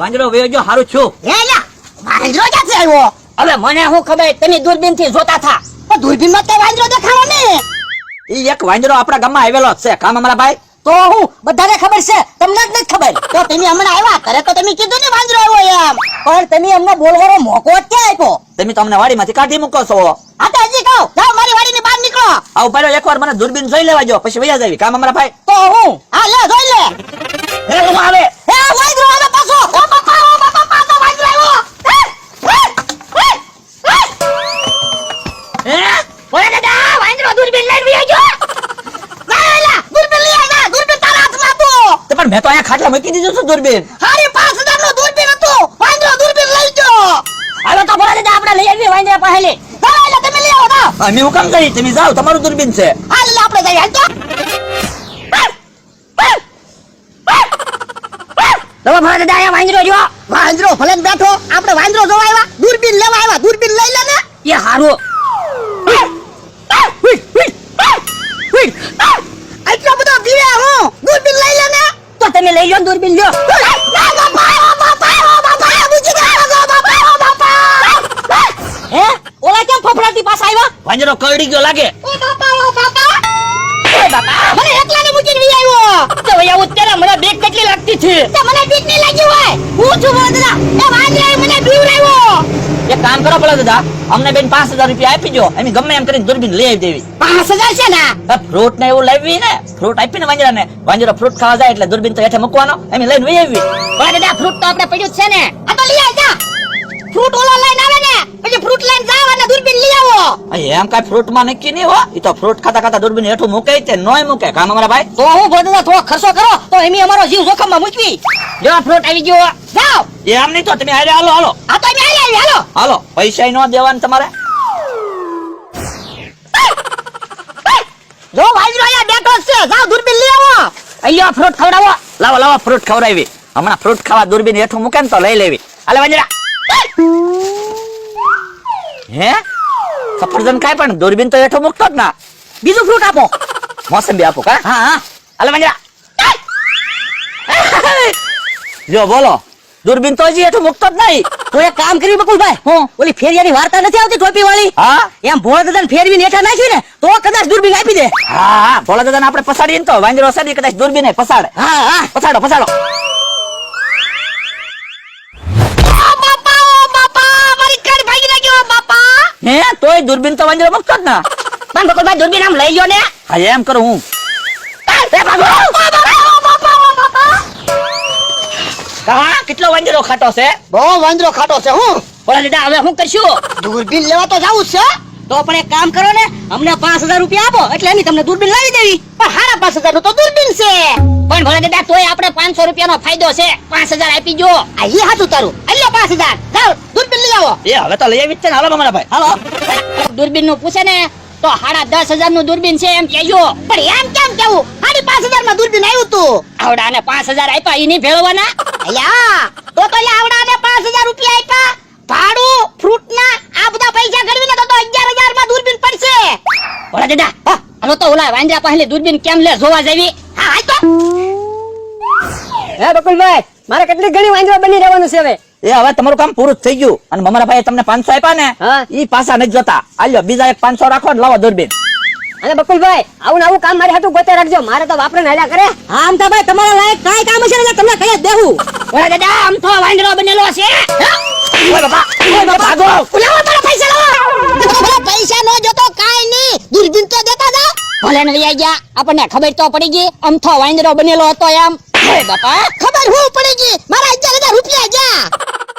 પાંજરો વયો હારું છું. લ્યા વાંદરો ક્યાંથી આવ્યો? હવે મને હું ખબર? તમે દૂરબીનથી જોતા થા. પણ દૂરબીનમાં તો વાંદરો દેખાણો ને. ઈ એક વાંદરો આપણા ગામમાં આવેલો છે. કામ અમારા ભાઈ? તો હું બધાને ખબર છે. તમને જ નથી ખબર. તો તમે હમણાં આવ્યા કરે તો તમે કીધું ને વાંદરો આવ્યો એમ. પણ તમે અમને બોલવાનો મોકો ક્યાં આપ્યો? તમે તો અમને વાડીમાંથી કાઢી મૂકો છો. આ તો હજી કહો. જાઓ મારી વાડીની બહાર નીકળો. આ ઊભા રહ્યો એકવાર મને દૂરબીન જોઈ લેવા જો પછી વયા જાવી. કામ અમારા ભાઈ? તો હું હા લે જોઈ લે. હે હું મેં તો અહીંયા ખાટલા મૂકી દીધું છે દૂરબીન. અરે પાંચ હજારનું દૂરબીન હતો. વાંદરો દૂરબીન લઈ જો હાલો તો ભોળા દાદા આપણે લઈ આવીએ વાંદરા પાસે ચાલો એટલે તમે લઈ આવો, જાઓ. અમે હું કામ કરી તમે જાઓ તમારું દૂરબીન છે. હાલ આપણે જઈએ, હાલ તો. તમે ભોળા દાદા અહીંયા વાંદરો જો વાંદરો ભલે બેઠો આપણે વાંદરો જોવા આવ્યા. દૂરબીન લેવા આવ્યા દૂરબીન લઈ લે ને. એ હારું. તમે લઈ લો ને દૂરબીન લ્યો. ના, બાપા, ઓ બાપા, ઓ બાપા, બુજી ગયા, ઓ બાપા, ઓ હે? ઓલા કેમ ફફડાતી પાસ આવ્યા વાંજરો કરડી ગયો લાગે. ઓ બાપા, ઓ બાપા. ઓય બાપા. મને એકલાને મૂકીને વી આવ્યો તો વયા ઉત્તરે મને બેગ કેટલી લાગતી છે? તો મને બીક નહીં લાગી હોય. હું છું વાંદરા એ બીવડાવ્યો એક કામ કરો પેલા દાદા. અમને બેન પાંચ હજાર રૂપિયા આપી દો એમ ગમે એમ કરીને દૂરબીન લઈ આવી દેવી. પાંચ હજાર છે ને? ફ્રૂટ ને એવું લાવી ને ફ્રૂટ આપીને વાંજરા ને વાંજરો ફ્રૂટ ખાવા જાય એટલે દૂરબીન તો હેઠે મૂકવાનો. એમ લઈને લઈ આવી. પણ દાદા ફ્રૂટ તો આપણે પડ્યું છે ને. આ તો લઈ આવ ફ્રૂટ ઓલો લઈને આવે ને પછી ફ્રૂટ લઈને જાવ અને દૂરબીન લઈ આવો. એમ એમ ફ્રૂટ ફ્રૂટમાં નક્કી નહીં હો. એ તો ફ્રૂટ ખાતા ખાતા દૂરબીન હેઠું મૂકે તે નોય મૂકે. કામ અમારા ભાઈ? તો હું દાદા થોડો ખર્ચો કરો તો એમ અમારો જીવ જોખમમાં મૂકવી. જો ફ્રૂટ આવી ગયો જાઓ એમ નહીં તો તમે હારે હાલો હાલો. આ તો અમે આવી હાલો. હાલો પૈસા નો દેવાન તમારે? જો વાંદરો અહીંયા બેઠો છે. જાઓ દૂરબીન લઈ આવો. અહીંયા ફ્રૂટ ખવડાવો. લાવો લાવો ફ્રૂટ ખવડાવી. હમણાં ફ્રૂટ ખાવા દૂરબીન હેઠું મૂકે ને તો લઈ લેવી. હાલે વાજરા. હે? સફરજન કાય પણ દૂરબીન તો હેઠું મૂકતો જ ના. બીજું ફ્રૂટ આપો. મોસંબી આપો કા? હા હા. હાલે વાજરા. જો બોલો. દૂરબીન તો હજી એઠું મુકતો જ નહીં. તું એક કામ કરી બકુલભાઈ. હું? ઓલી ફેરિયાની વાર્તા નથી આવતી ટોપી વાળી હા? એમ ભોળા દાદાને ફેરવીને એઠા નાખી ને તો કદાચ દૂરબીન આપી દે. હા હા. ભોળા દાદા આપણે પસાડીએ તો. વાંદરો સડી કદાચ દૂરબીને પસાડ હા હા. પસાડો પસાડો ઓ બાપા ઓ બાપા મારી કાન ભાગી લાગ્યો બાપા. હે? તોય દૂરબીન તો વાંદરો મુકતો જ ના. પણ બકુલભાઈ દૂરબીન આમ લઈ ગયો ને? હા એમ કરું હું. હા કેટલો વાંદરો ખાટો છે? બહુ વાંદરો ખાટો છે હું? ભોળા દાદા હવે હું કરશું? દૂરબીન લેવા તો જાવું છે. તો પણ એક કામ કરો ને અમને પાંચ હજાર રૂપિયા આપો એટલે એની તમને દૂરબીન લાવી દેવી. પણ હારા પાંચ હજારનું તો દૂરબીન છે. પણ ભલે દાદા તોય આપણે પાંચસો રૂપિયાનો ફાયદો છે. પાંચ હજાર આપી જો. આ ઈ હાથું તારું. અલ્યો પાંચ હજાર. જાઓ દૂરબીન લઈ આવો. એ હવે તો લઈ આવી જ છે ને. હાલો મારા ભાઈ હાલો. દૂરબીનનું પૂછે ને તો સાડા દસ હજારનું દૂરબીન છે એમ કહેજો. પણ એમ કેમ કેવું? સાડી પાંચ હજારમાં દૂરબીન આવ્યું તું. આવડા ને પાંચ હજાર આપ્યા ઈ નહીં ભેળવાના અલ્યા તો તો લે આવડા ને પાંચ હજાર રૂપિયા આપ્યા. ભાડું ફ્રૂટ ના આ બધા પૈસા ગણવીને તો તો અગિયાર હજારમાં દૂરબીન પડશે. ઓલા દાદા હા, હાલો તો ઓલા વાંદરા પાસે દૂરબીન કેમ લે જોવા જવી? હા હાલ તો. હે બકુલભાઈ મારે કેટલી ઘણી વાંદરા બની રહેવાનું છે હવે. એ હવે તમારું કામ પૂરું થઈ ગયું. અને મમરા ભાઈ તમને પાંચસો આપ્યા ને હા. ઈ પાછા નથી જોતા. આલ્યો બીજા એક પાંચસો રાખો ને લાવો દૂરબીન. અને બકુલભાઈ આવું આવું કામ મારે હતું ગોતે રાખજો. મારે તો વાપરે હાલ્યા કરે. આમ તો ભાઈ તમારા લાયક કાઈ કામ છે ને તમને કહી દેવું. ભોળા દાદા આમ તો વાંદરો બનેલો છે ઓય બાપા ઓય બાપા ભાગો ઓલા મારા પૈસા લાવો. પૈસા નો જોતો કાઈ ની દુર્બીન તો દેતા દો ભલે ને લઈ ગયા. આપણને ખબર તો પડી ગઈ. આમ તો વાંદરો બનેલો હતો એમ. હે બાપા. ખબર હું પડી ગઈ. મારા અગિયાર હજાર રૂપિયા ગયા.